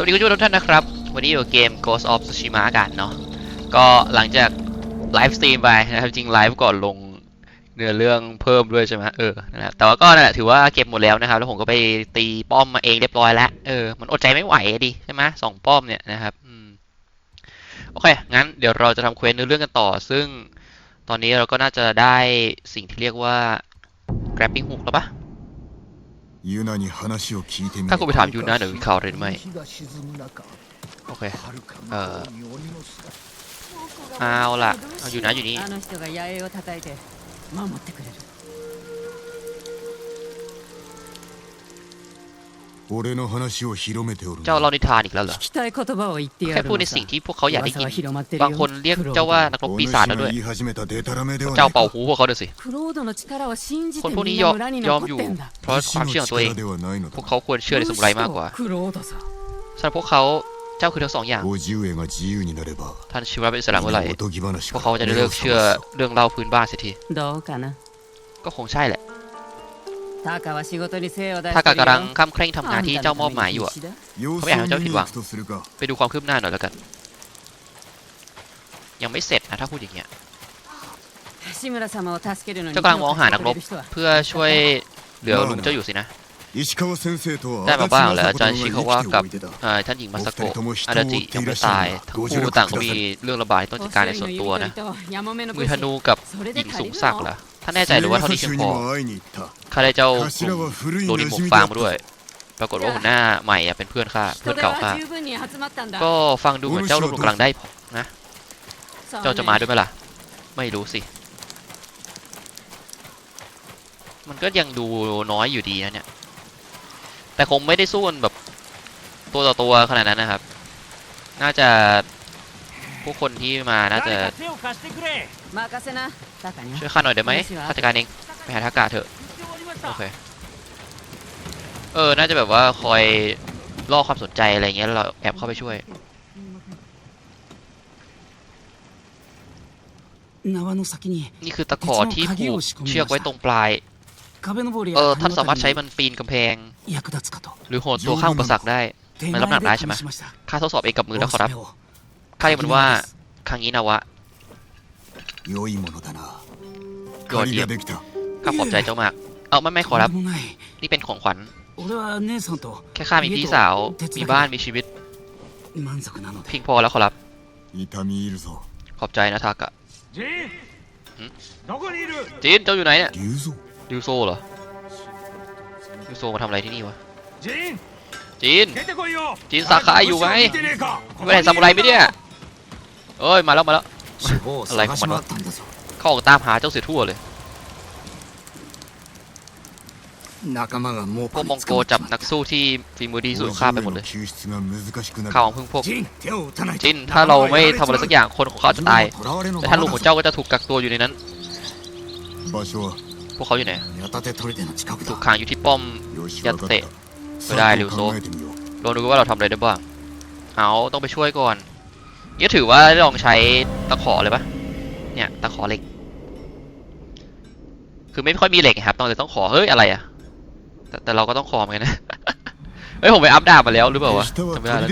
สวัสดีคุณผู้ชมทุกท่านนะครับ วันนี้อยู่เกม Ghost of Tsushima กันเนาะก็หลังจากไลฟ์สตรีมไปนะครับจริงไลฟ์ก่อนลงเนื้อเรื่องเพิ่มด้วยใช่ไหมเออนั่นแหละแต่ว่าก็นั่นแหละถือว่าเก็บหมดแล้วนะครับ แล้วผมก็ไปตีป้อมมาเองเรียบร้อยแล้วเออมันอดใจไม่ไหวดิใช่ไหมสองป้อมเนี่ยนะครับอโอเคงั้นเดี๋ยวเราจะทำเควสเนื้อเรื่องกันต่อ ซึ่งตอนนี้เราก็น่าจะได้สิ่งที่เรียกว่า grabbing hook แล้วปะ ユナに話を聞いてみ ถ้า ろ คุณไปถามยูนะเดี๋ยววิเคราะห์เลยไหม โอเค เอ่อ เอาล่ะเอาอยู่นะอยู่นี่ 俺の話を広めておる เจ้าเล่านิทานอีกแล้วเหรอ 聞きたい言葉を言ってや แค่ る พูดใน のさ สิ่งที่พวกเขาอยากได้ 噂 ยิน は広まってる บาง よ คนเรียกเจ้าว่านักรบปีศาจแล้วด้วย 言い始めたデタラメではな เจ้าย เป่า か หูพวกเขาด้วยสิ クロードの力を信じ คน て พวกนี้ みん ยอ な ม 村に ยอม 残 อยู่ ってんだ เพราะ 武士 ความ の เชื่อของตัวเอง 力ではないの พวก だ เขาควรเชื่อในสมุไรมากกว่า クロードさ สำหรับพวกเขาเจ้าคือทั้งสองอย่าง 叔父上が自由になれば ท่านชีวะเป็นอิสระเมื่อไหร่ おとぎ話 พวก か เขาจะได้เลิกเชื่อเรื่องเล่าพื้นบ้านเสียที どうかな ก็คงใช่แหละ タカは仕事に精を出 ถ้า して กากำลัง るよ ข้ามเคร่งทำงานที่เจ้ามอบหมายอยู่อะ 様子を เขาไม่อยากให้ 見 เจ้า に ผิด 行 หวัง くとするか ไปดูความคืบหน้าหน่อยแล้วกัน ยังไม่เสร็จนะถ้าพูดอย่างเงี้ย 志村様を助けるのに เจ้ากำลังมองหานักรบ 手を貸してくれる人は เพื่อช่วยเหลือลุงเจ้าอยู่สินะ 石川先生とは ได้มาบ้างแล้วอา 足 จารย์ 立 ชิ 正 คา 子 วะ が กับ 生きておいてだ เอ่อท่านหญิงมาสโกะอาดาจิยังไม่ตายทั้งคู่ต่างก็มีเรื่องระบาดที่ต้องจัดการในส่วนตัวนะ ヤモメの มื 武 อธ 士 นูกับหญิงสูงศักดิ์ล่ะท่านแน่ใจหรือว่าเท่านี้เพียง 州 พ に อ も会いに行った ข้าได้เจ้าโดนิหมวกฟาร์มาด้วย ปรากฏว่าหัวหน้าใหม่เป็นเพื่อนข้าเพื่อนเก่าข้าก็ฟังดูเหมือนเจ้าลูกมกำลังได้พอนะ เจ้าจะมาด้วยไหมล่ะ ไม่รู้สิ มันก็ยังดูน้อยอยู่ดีนะเนี่ย แต่คงไม่ได้สู้กันแบบตัวต่อตัวขนาดนั้นนะครับ น่าจะผู้คนที่มาน่าจะช่วยข้าหน่อยได้ไหมข้าจัดการเองไปหาทักกาเถอะ โอ た เค เออ น่าจะแบบว่าคอยล่อความสนใจอะไรเงี้ยแล้วเราแอบเข้าไปช่วย 縄の先に นี่คือตะขอที่ผูกเชือกไว้ตรงปลาย 壁登り เอ や อ 谷 ท่านสามารถใช้ 渡り มันปีนกำแพง に役立つかと หรือโหนตัวข้างอุปสรรคได้ 手まあラブラブ前でないใช่ไหม 試しました ข้าทดสอบเองกับมือแล้วขอรับ おすすめを ข้าเรียกมันว่าคังงินาวะ 良いものだな ยอด 借 เยี่ り ยม ができた ข้าขอบใจเจ้ามาก เอาไม่ไม่ขอรับ นี่เป็นของขวัญ แค่ข้ามีพี่สาว มีบ้าน มีชีวิตพิงพอแล้วขอรับ ขอบใจนะทักะจีนเจ้าอยู่ไหนเนี่ยดิวโซเหรอดิวโซมาทำอะไรที่นี่วะ จีน จีนสาขาอยู่ไหมไม่ได้ซามูไรไม่เนี่ยเอ้ย มาแล้วมาแล้ว อะไรของมันวะเขาออกตามหาเจ้าเสือทั่วเลย 仲間がもう พวกมองโกจับนักสู้ที่ฝีมือดีสุดของข้าไปหมดเลย 救出が難しくなる ข้าของพึ่งพวก ジン手を打たないと จิน ถ้าเราไม่ทำอะไรสักอย่าง คนของเขาจะตาย 囚われの แต่ ま ท่าน ま ลุง だ ของเจ้าก็จะถูกกักตัวอยู่ในนั้น 場所は พวกเขาอยู่ไหน 矢立砦の近く ถูก だ ขังอยู่ที่ป้อม よしやっ分かってたไม่ได้ さあ リュウソ 考えてみよう ลองดูว่าเราทำอะไรได้บ้าง เอาต้องไปช่วยก่อนนี่ถือว่าได้ลองใช้ตะขอเลยปะเนี่ย ตะขอเหล็ก คือไม่ค่อยมีเหล็กไงครับ ต้องเลยต้องขอ เฮ้ย อะไรอะ แต่เราก็ต้องคอมกันนะเฮ้ยผมไปอัพดาบมาแล้วหรือเปล่าวะไม่ได้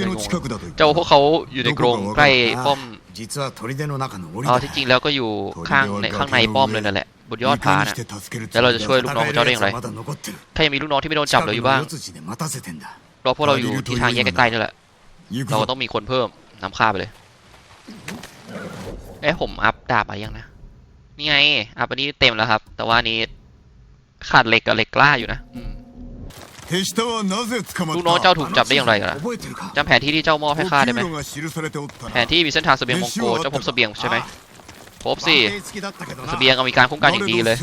เจ้าพวกเขาอยู่ในกรงใกล้ป้อมอ๋อที่จริงแล้วก็อยู่ข้างในข้างในป้อมเลยนั่นแหละบนยอดผาน่ะแล้วเราจะช่วยลูกน้องเจ้าได้อย่างไรถ้ายังมีลูกน้องที่ไม่โดนจับเหลือยู่บ้างเราพวกเราอยู่ที่ทางแยกใกล้ๆนี่แหละเราต้องมีคนเพิ่มน้ำค่าไปเลยเอ้ผมอัพดาบไปยังนะนี่ไงอัพอันนี้เต็มแล้วครับ แต่ว่านี้ขาดเหล็กกับเหล็กกล้าอยู่นะอื ลูกน้องเจ้าถูกจับได้อย่างไรกันล่ะจำแผนที่ที่เจ้ามอบให้ข้าได้ไหมแผนที่มีเส้นทางเสบียงมองโกเจ้าพบเสบียงใช่ไหมพบสิเสบียงก็มีการคุ้มกันอย่างดีเลย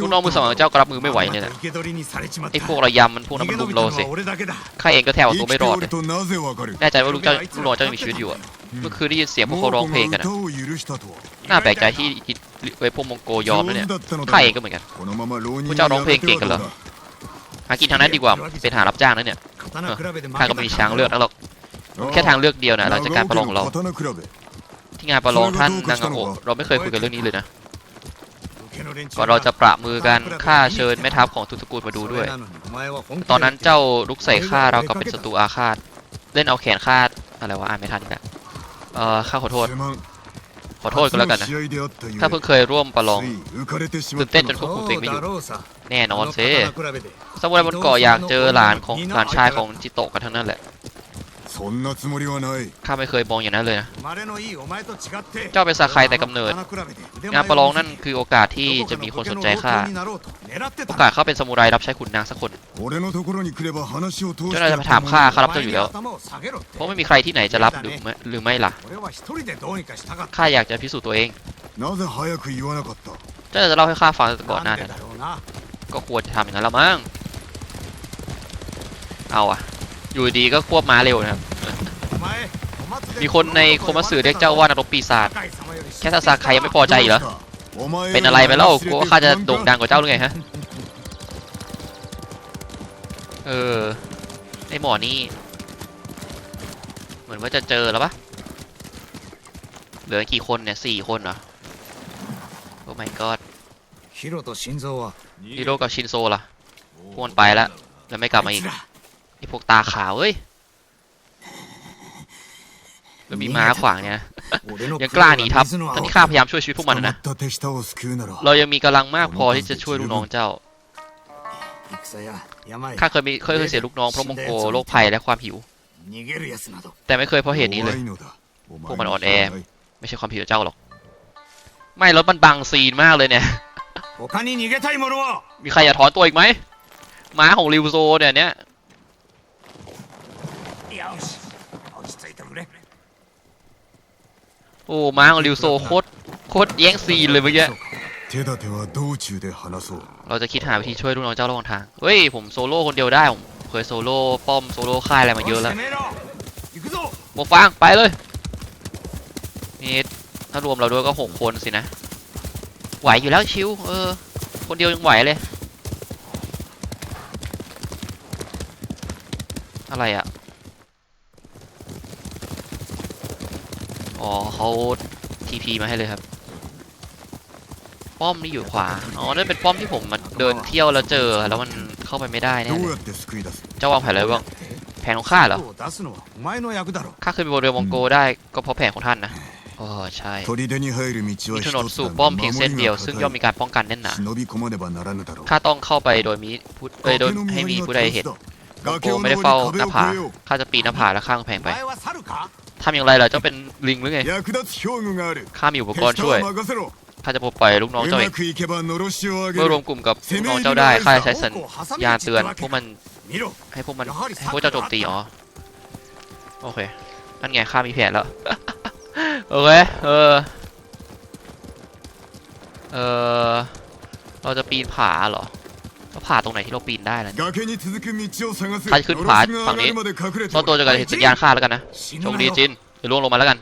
ลูกน้องมือสมองเจ้ากรับมือไม่ไหวเนี่ยนะไอ้พวกระยำมันพวกนั้นมันลุมโลสิข้าเองก็แทบเอาตัวไม่รอดเลยแน่ใจว่าลูกเจ้าลูกน้องเจ้ามีชีวิตอยู่เมื่อคืนได้ยินเสียงพวกเขาร้องเพลงกันนะน่าแปลกใจที่ไอ้พวกมองโกยอมแล้เนี่ยข้าเองก็เหมือนกันพวกเจ้าร้องเพลงเก่งกันเหรอ หากินทางนั้นดีกว่าเป็นหารับจ้างนะเนี่ยข้าก็ไม่มีช้างเลือกแล้วหรอกแค่ทางเลือกเดียวนะเราจะการประลองเราที่งานประลองท่านนางโอเราไม่เคยคุยกันเรื่องนี้เลยนะก่อนเราจะประมือกันข้าเชิญแม่ทัพของทุตกูลมาดูด้วย ตอนนั้นเจ้าลุกใส่ข้าเราก็เป็นศัตรูอาฆาตเล่นเอาแขนข้าอะไรวะอ่านไม่ทันแหละเออข้าขอโทษ ขอโทษก็แล้วกันนะ ถ้าเพิ่งเคยร่วมประลองตื่นเต้นจนควบคุมตัวเองไม่อยู่ แน่นอนเซ่สมุไรบนเกาะอยากเจอหลานของหลานชายของจิโตะกันทั้งนั้นแหละข้าไม่เคยมองอย่างนั้นเลยนะ เจ้าเป็นซาคายแต่กำเนิด งานประลองนั่นคือโอกาสที่จะมีคนสนใจข้า โอกาสเข้าเป็นสมุไรรับใช้ขุนนางสักคนเจ้านายจะมาถามข้าเขารับเจ้าอยู่แล้วเพราะไม่มีใครที่ไหนจะรับหรือไม่หรือไม่ล่ะข้าอยากจะพิสูจน์ตัวเองเจ้านายจะเล่าให้ข้าฟังก่อนหน้านั้นก็ควรจะทำอย่างนั้นละมั้งเอาอะอยู่ดีก็ควบม้าเร็วนะครับมีคนในโคมัสือเรียกเจ้าว่านรกปีศาจแค่ซาซาใครยังไม่พอใจเหรอ เป็นอะไรไปแล้วกูว่าข้าจะโด่งดังกว่าเจ้าหรือไงฮะ เออไอหมอนี่ เหมือนว่าจะเจอแล้วปะเหลือกี่คนเนี่ยสี่คนเหรอ โอ้ my god ฮิโร่กับชินโซะฮิโร่กับชินโซล่ะพวนไปแล้ว แล้วไม่กลับมาอีกไอพวกตาขาวเอ้ยแล้วมีม้าขวางเนี่ย ยังกล้าหนีทัพตอนที่ข้าพยายามช่วยชีวิตพวกมันนะ เรายังมีกำลังมากพอที่จะช่วยลูกน้องเจ้า ข้าเคยมีเคยเคยเสียลูกน้องเพราะมงโกโรคภัยและความหิว แต่ไม่เคยเพราะเหตุนี้เลย พวกมันอ่อนแอ ไม่ใช่ความผิดของเจ้าหรอก ไม่รถมันบังซีนมากเลยเนี่ย มีใครอยากถอนตัวอีกไหมม้าของริวโซเนี่ยเนี่ย โอ้มาของริวโซโคตรโคตรแย่งซีนเลยเมื่อกี้เราจะคิดหาวิธีช่วยลูกน้องเจ้าระหว่างทางเฮ้ยผมโซโล่คนเดียวได้ผมเคยโซโล่ป้อมโซโล่ค่ายอะไรมาเยอะแล้วหมกฟางไปเลยนี่ถ้ารวมเราด้วยก็หกคนสินะไหวอยู่แล้วชิวเออคนเดียวยังไหวเลยอะไรอะ อ๋อเขาทีพีมาให้เลยครับ ป้อมนี่อยู่ขวา อ๋อนั่นเป็นป้อมที่ผมมาเดินเที่ยวแล้วเจอ แล้วมันเข้าไปไม่ได้แน่เจ้าวางแผนอะไรบ้าง แผนของข้าเหรอ ข้าขึ้นไปบนเรือมองโกได้ก็เพราะแผนของท่านนะอ๋อใช่มีถนนสู่ป้อมเพียงเส้นเดียว ซึ่งย่อมมีการป้องกันแน่นหนาข้าต้องเข้าไปโดยมีผู้โดยให้มีผู้ใดเห็น โกไม่ได้เฝ้าหน้าผาข้าจะปีนหน้าผาแล้วข้างแพงไปทำอย่างไรล่ะเจ้าเป็นลิงหรือไงข้ามีอุปกรณ์ช่วยข้าจะปล่อยลูกน้องเจ้าเองเมื่อรวมกลุ่มกับลูกน้องเจ้าได้ข้าจะใช้สัญญาเตือนพวกมันให้พวกมันให้พวกเจ้าโจมตีอ๋อโอเคนั่นไงข้ามีแผลแล้วโอเคเออเออเราจะปีนผาเหรอ ก็ผ่าตรงไหนที่เราปีนได้แล้วถ้าขึ้นผาฝั่งนี้ซ่อนตัวจะกการเห็นสัญญาณฆ่าแล้วกันนะโชคดีจินจะล่วงลงมาแล้วกัน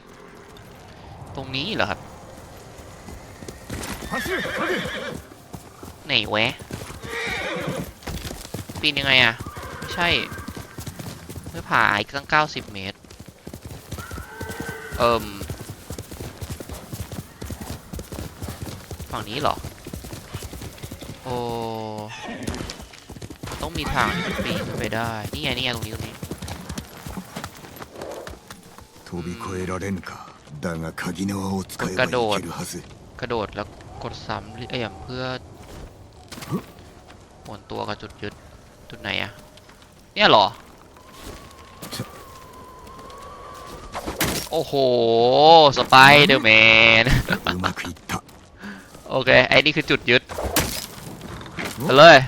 ตรงนี้เหรอครับไหนแวะปีนยังไงอะไม่ใช่ไม่ผ่าอีกตั้งเก้าสิบเมตร เอิ่มฝั่งนี้เหรอ อ้ ต้องมีทางที่มันปีนขึ้นไปได้ นี่ไง นี่ไง ตรงนี้ ตรงนี้ 飛び越えられぬかだが鍵の輪を使えばいけるはず กระโดดแล้วกดซ้ำเอี่ยมเพื่อหมุนตัวกับจุดยึดจุดไหนอะเนี่ยเหรอ โอ้โห สไปเดอร์แมน うまくいった โอเค ไอ้นี่คือจุดยึด ด ไปเลย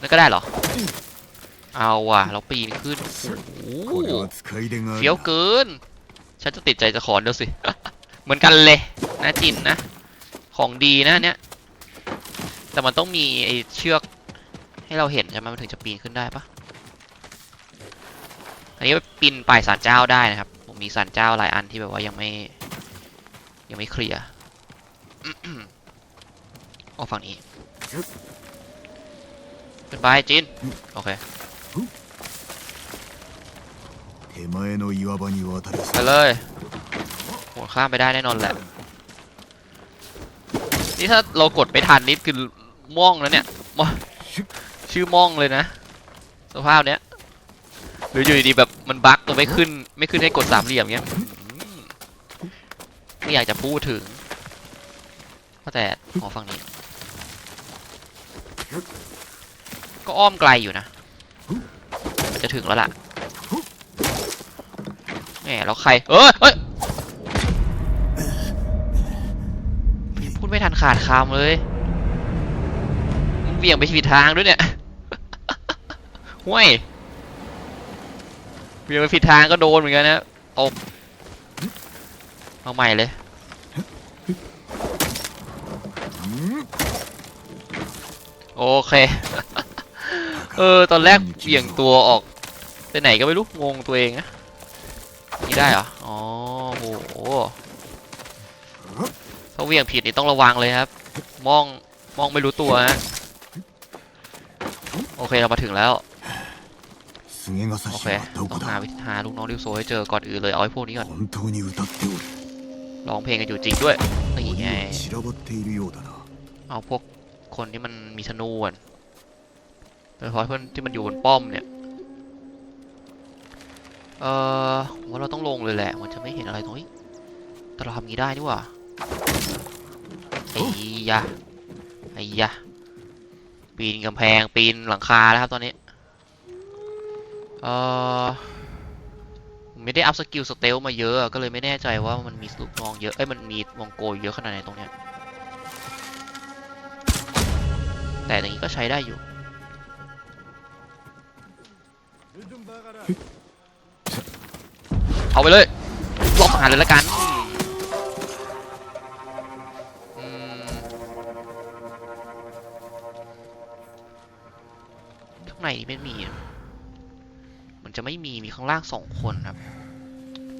นั่นก็ได้เหรอ เอาว่ะ เราปีนขึ้นเฟี้ยวเกิน ฉันจะติดใจจะขอนเดียวสิ เหมือนกันเลยนะจินนะ ของดีนะเนี่ยแต่มันต้องมีไอ้เชือกให้เราเห็นใช่ไหมมันถึงจะปีนขึ้นได้ปะอันนี้ปีนป่ายสารเจ้าได้นะครับ ผมมีสารเจ้าหลายอันที่แบบว่ายังไม่ยังไม่เคลียร์ ออกฝั่งนี้ขึ้นไปจีนโอเคไปเลยหัวข้ามไปได้แน่นอนแหละ นี่ถ้าเรากดไปทันนิดคือม่องแล้วเนี่ยมชื่อม่องเลยนะ สภาพเนี้ย หรืออยู่ดีๆแบบมันบั๊กตัวไม่ขึ้น ไม่ขึ้นให้กดสามเหลี่ยมเงี้ยไม่อยากจะพูดถึงแต่ขอฝั่งนี้ ก็อ้อมไกลอยู่นะ มันจะถึงแล้วล่ะแหมแล้วใคร เอ้ยเอ้ยพูดไม่ทันขาดคำเลยมึงเบี่ยงไปผิดทางด้วยเนี่ยห่วยเบี่ยงไปผิดทางก็โดนเหมือนกันนะตบเอาใหม่เลย โอเค เออ ตอนแรกเบี่ยงตัวออกไปไหนก็ไม่รู้ งงตัวเองนะนี่ได้เหรอ อ๋อโหถ้าเวียงผิดนี่ต้องระวังเลยครับ มอง มองไม่รู้ตัวฮะ โอเค เรามาถึงแล้ว โอเค ต้องหาวิธีหาลูกน้องริวโซให้เจอก่อนอื่นเลย เอาไอ้พวกนี้ก่อน ร้องเพลงกันอยู่จริงด้วยนี่ไงเอาพวก คนที่มันมีธนูก่อนโดยเฉพาะเพื่อนที่มันอยู่บนป้อมเนี่ย เออผมว่าเราต้องลงเลยแหละ มันจะไม่เห็นอะไรตรงนี้ แต่เราทำงี้ได้นี่หว่าไอ้ยะไอ้ยะปีนกำแพงปีนหลังคาแล้วครับตอนนี้ เออไม่ได้อัพสกิลสเตลมาเยอะ ก็เลยไม่แน่ใจว่ามันมีลูกน้องเยอะ เอ้ยมันมีวงโกยเยอะขนาดไหนตรงเนี้ย แต่อย่างนี้ก็ใช้ได้อยู่เอาไปเลยลองหาเลยละกันข้างในไม่มี มันจะไม่มี มีข้างล่างสองคนครับ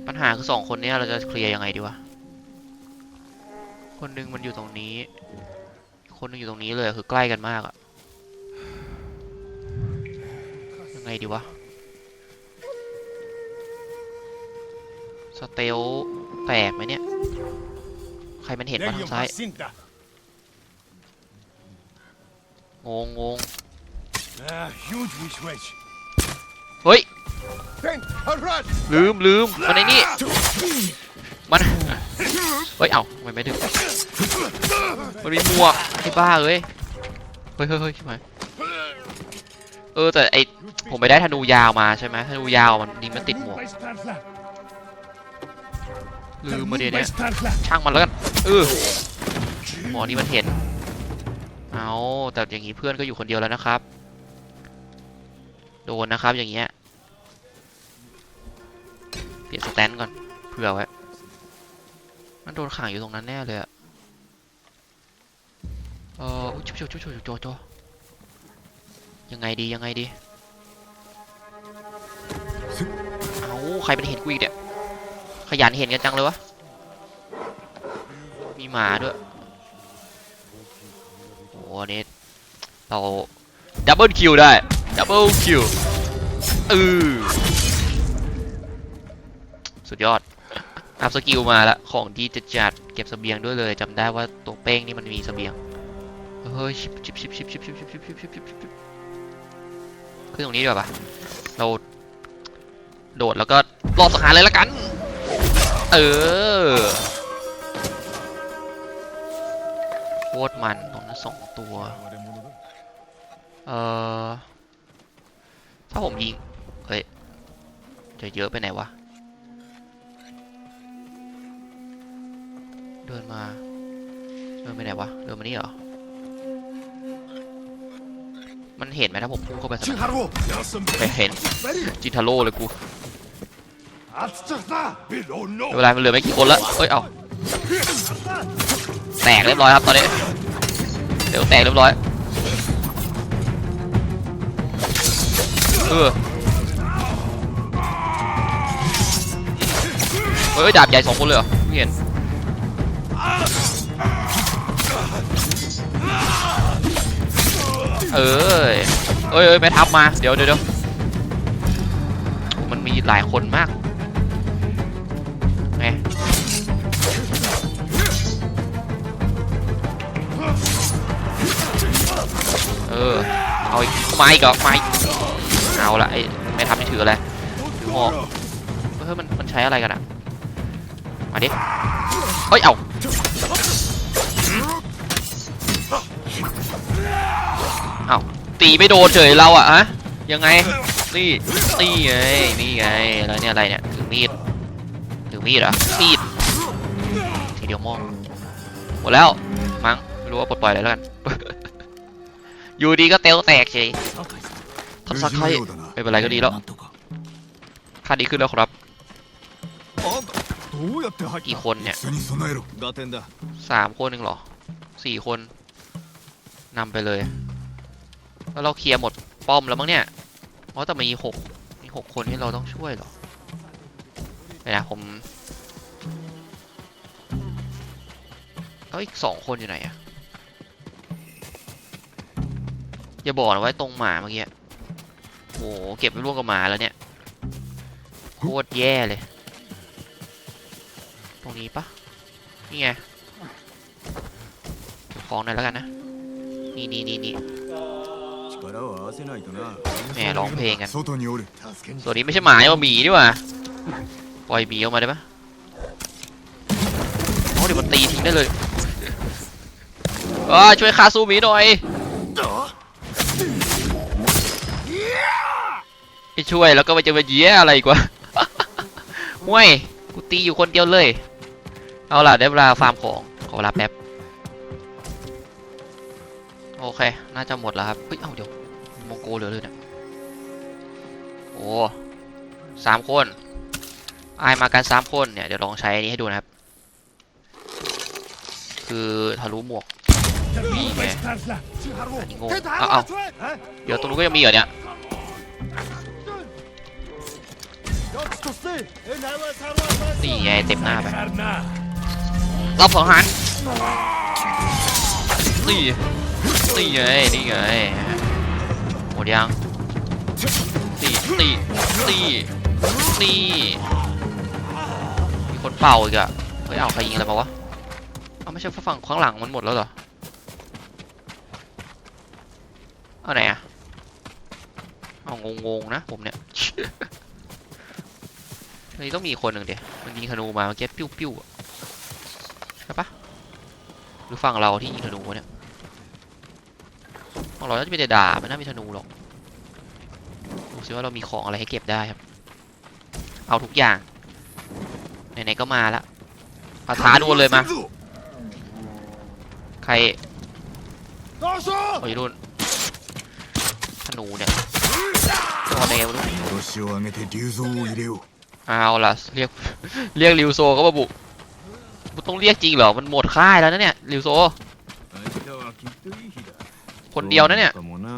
ปัญหาคือสองคนนี้เราจะเคลียร์ยังไงดีวะ คนหนึ่งมันอยู่ตรงนี้ คนหนึงอยู่ตรงนี้เลยคือใกล้กันมากอะยังไงดีวะ สเตลแตกไหมเนี่ย ใครมันเห็นมาทางซ้าย Cinta. งงงง Ah, huge wish wish. เฮ้ย Ten, alright. ลืมลืมมันไอ้นี่ มัน เฮ้ย เอ้าทำไมไม่ถึง มันมีหมวกไอ้บ้าเอ้ย เฮ้ยเฮ้ยเฮ้ยใช่ไหมเออแต่ไอผมไปได้ธนูยาวมาใช่ไหมธนูยาวมันนี่มันติดหมวกลืมมาเดี๋ยวนี้ช่างมันแล้วกันเออหมอนี่มันเห็น เอาแต่อย่างนี้เพื่อนก็อยู่คนเดียวแล้วนะครับ โดนนะครับอย่างเงี้ย เปลี่ยนสแตนก่อน เผื่อไว้ มันโดนขังอยู่ตรงนั้นแน่เลยอะเอออุ๊ยชุบชุบชุบชุบโจโจยังไงดียังไงดีเอาใครเป็นเห็นกูอีกเนี่ยขยันเห็นกันจังเลยวะ มีหมาด้วยโอ้โหนนี้เราดับเบิลคิวได้ดับเบิลคิวเออสุดยอด อัพสกิลมาละของดีจะจัดเก็บเสบียงด้วยเลยจำได้ว่าตัวเป้งนี่มันมีเสบียงเฮ้ยชิบชิบชิบชิบชิบชิบชิบชิบชิบชิบชิบชิบขึ้นตรงนี้ดีกว่าปะเราโดดแล้วก็รอบสังหารเลยละกัน เออโคตรมันตรงนั้นสองตัว เออถ้าผมยิงเฮ้ยจะเยอะไปไหนวะ เดินมา เดินไปไหนวะ เดินมานี่เหรอ มันเห็นไหมถ้าผมพุ่งเข้าไปสนาม Haru. ไม่เห็น จินทาโร่เลยกู Atsuta. Below ไม่เป็นไรมันเหลือไม่กี่คนแล้วเอ้ย เอาแตกเรียบร้อยครับตอนนี้ เดี๋ยวแตกเรียบร้อย เออเฮ้ยดาบใหญ่สองคนเลยเหรอไม่เห็น เอ้ยเอ้ยเอ้ยไปทับมาเดี๋ยวเดี๋ยวเดี๋ยวมันมีหลายคนมากไงเออ เอาอีกมาอีกเหรอมาอีกเอาละไอ้ไม่ทำนี่ถืออะไรถือหอกเฮ้ยมันมันใช้อะไรกันอะมาดิ เฮ้ย เอาีไม่โดนเฉยเราอะฮะยังไงนี่นี่ไงนี่ไงอะไรเนี่ยอะไรเนี่ยถือมีดถือมีดเหรอมีดทีเดียวมองหมดแล้วมั้งไม่รู้ว่าปลดปล่อยอะไรแล้วกัน อยู่ดีก็เตลแตกเฉยทับซักไข่ไม่เป็นไรก็ดีแล้วค่าดีขึ้นแล้วครับกี่คนเนี่ยสามคนหนึ่งหรอสี่คนนำไปเลย แล้วเราเคลียร์หมดป้อมแล้วมั้งเนี่ยเพราะแต่มีหกมีหกคนที่เราต้องช่วยหรอเดี๋ยวนะผมแล้วอีกสองคนอยู่ไหนอะอย่าบอกนะไว้ตรงหมาเมื่อกี้โอ้โหเก็บไปร่วมกับหมาแล้วเนี่ยโคตรแย่เลย ตรงนี้ปะนี่ไงของหน่อยแล้วกันนะ นี่นี่นี่นี่ 力を合わせないとな แหมร้องเพลงกัน 外におる助けに ส่วนนี้ไม่ใช่หมาเนี่ยว่าหมีดีกว่า ปล่อยหมีออกมาได้ปะโอ้เดี๋ยวมันตีทิ้งได้เลยอ่าช่วยคาซูหมีหน่อยไม่ช่วยแล้วก็ไปจะมาเยี้ยอะไรอีกวะ ห่วยกูตีอยู่คนเดียวเลย เอาล่ะได้เวลาฟาร์มของ ขอเวลาแป๊บ โอเค น่าจะหมดแล้วครับ เฮ้ย เอ้าเดี๋ยวมองโกเหลือเลยเนี่ยโอ้สามคนอายมากันสามคนเนี่ย เดี๋ยวลองใช้อันนี้ให้ดูนะครับ คือทะลุหมวก Wie meh. ist das? อันนี้งงเอาเอาเดี๋ยวตรงนู้นก็ยังมีเหรอเนี่ยนี่ไงเต็มหน้าไปรับสังหารนี่ นี่ไงนี่ไงหมดยังนี่นี่นี่นี่มีคนเป่าอีกอะเฮ้ยเอาใครยิงอะไรมาวะเอาไม่ใช่ฝั่งข้างหลังมันหมดแล้วเหรอเอาไหนอะเอางงๆนะผมเนี่ยอันนี้ต้องมีคนหนึ่งเดี๋ยวมันยิงธนูมาเมื่อกี้ปิ้วๆอะใช่ปะหรือฝั่งเราที่ยิงธนูเนี่ย ของเราน่าจะไปแต่ดาบไม่น่ามีธนูหรอกดูซิว่าเรามีของอะไรให้เก็บได้ครับ เอาทุกอย่างไหนๆก็มาละเอาท้าดวลเลยมา ใครโอ้ยรุ่นธนูเนี่ยตัวเดวเอาล่ะเรียกเรียกริวโซเขาบุกต้องเรียกจริงเหรอ มันหมดค่ายแล้วนะเนี่ยริวโซ คนเดียวนะเนี่ย そうかもな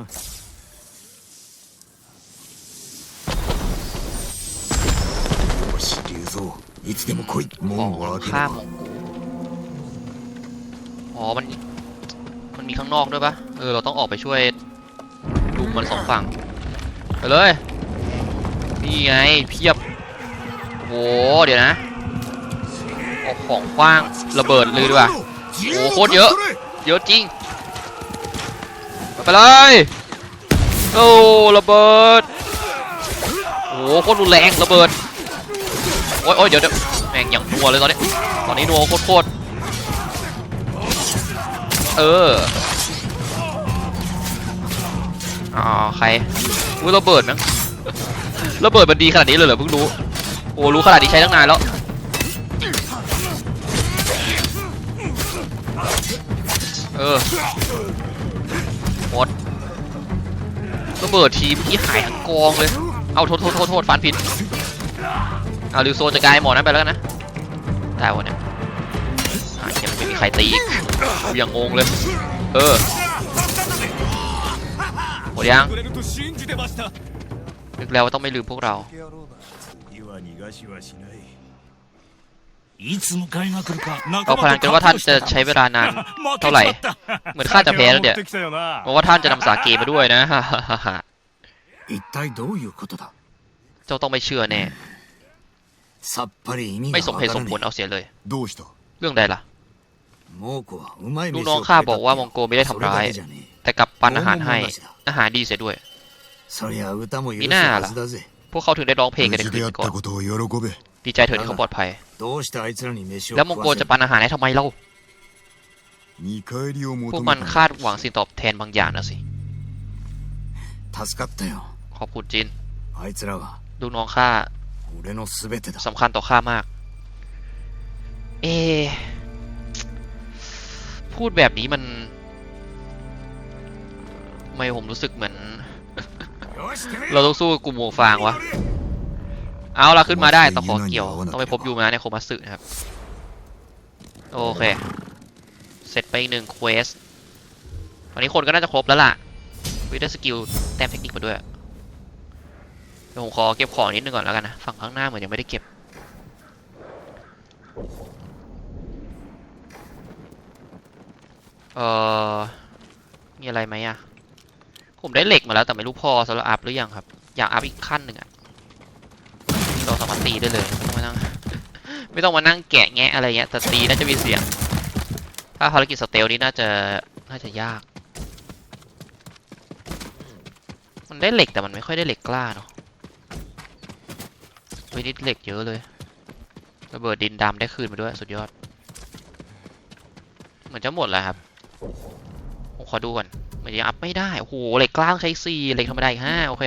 よし竜像いつでも来い ขอ 門 ง を開け ฆ่า れ ม ば งกูอ๋อ มัน มันมีข้างนอกด้วยปะเออ เราต้องออกไปช่วยลุมมันสองฝั่ง ไปเลย นี่ไง เพียบ โอ้โห เดี๋ยวนะเอาของคว้างระเบิดเลยดีกว่า โอ้โหโคตรเยอะ เยอะจริง ไปเลย โอ้ระเบิด โอ้โคตรรุนแรงระเบิด โอ้ยโอ้ยเดี๋ยวเดี๋ยวแม่งอย่างนัวเลยตอนนี้ ตอนนี้นัวโคตรโคตรเอออ๋อใครอุ้ยระเบิดมั้งระเบิดมันดีขนาดนี้เลยเหรอเพิ่งรู้ โอ้รู้ขนาดนี้ใช้ตั้งนานแล้วเออ ระเบิดทีมที่หายทั้งกองเลย เอาโทษโทษโทษโทษฟันผิด เอาลิวโซจะกลายหมอนั้นไปแล้วกันนะได้วะเนี่ยยังไม่มีใครตีอีกยังงงเลย เออหมดยังนึกแล้วว่าต้องไม่ลืมพวกเรา いいつ迎えが来るか เราพนันกันว่าท่านจะใช้เวลานาน เท่าไหร่ เหมือนข้าจะแพ้แล้วเนี่ย 持ってきたよな เพราะว่าท่านจะนำสาเกมาด้วยนะ 一体どういうことだ เจ้าต้องไม่เชื่อแน่ さっぱり意味 ไม่ が สม わ เหตุ か ส ら ม ね ผลเอาเสียเลย えどうした เรื่องใดล่ะ 猛虎はうまい ลูก 飯 น้อง をく ข้า れた บอกว่ามองโกไม่ได้ทำร้าย それだけじゃね แต่กลับปันอาหารให้ อาหารดีเสียด้วย え そりゃ歌も許すみんなはずだぜ พวกเขาถึงได้ร้องเพลงกัน 無 ใน 事 คืน であ นี้ っ ก่อน たことを喜べ ดีใจเถอะที่เขาปลอดภัย แล้วมองโกจะปันอาหารให้ทำไมเล่า พวกมันคาดหวังสิ่งตอบแทนบางอย่างนะสิขอบคุณจินดูน้องข้าสำคัญต่อข้ามาก เอ พูดแบบนี้มันไม่ผมรู้สึกเหมือน เราต้องสู้กับกลุ่มหมูฟางวะ เอาละขึ้นมาได้ต้องขอเกี่ยวต้องไปพบยูมาในโคมัตสึนะครับ โอเค เสร็จไปอีกหนึ่งเควสวันนี้คนก็น่าจะครบแล้วล่ะวิได้สกิลแต้มเทคนิคมาด้วยเดี๋ยวผมขอเก็บของนิดนึงก่อนแล้วกันนะ ฝั่งข้างหน้าเหมือนยังไม่ได้เก็บเอ่อมีอะไรไหมอะผมได้เหล็กมาแล้วแต่ไม่รู้พอสำหรับอัพหรือยังครับ อยากอัพอีกขั้นหนึ่งอะเราสามารถ ตีได้เลยไม่ต้องมานั่งไม่ต้องมานั่งแกะแงะอะไรเงี้ยแต่ตีน่าจะมีเสียง ถ้าภารกิจสเตลนี้น่าจะน่าจะยาก มันได้เหล็กแต่มันไม่ค่อยได้เหล็กกล้าเนาะเฮ้ยนี่เหล็กเยอะเลยระเบิดดินดำได้คืนมาด้วยสุดยอด เหมือนจะหมดแล้วครับผมขอดูก่อนมันยังอัพไม่ได้โอ้โหเหล็กกล้าใช้สี่เหล็กธรรมดาอีกห้าโอเค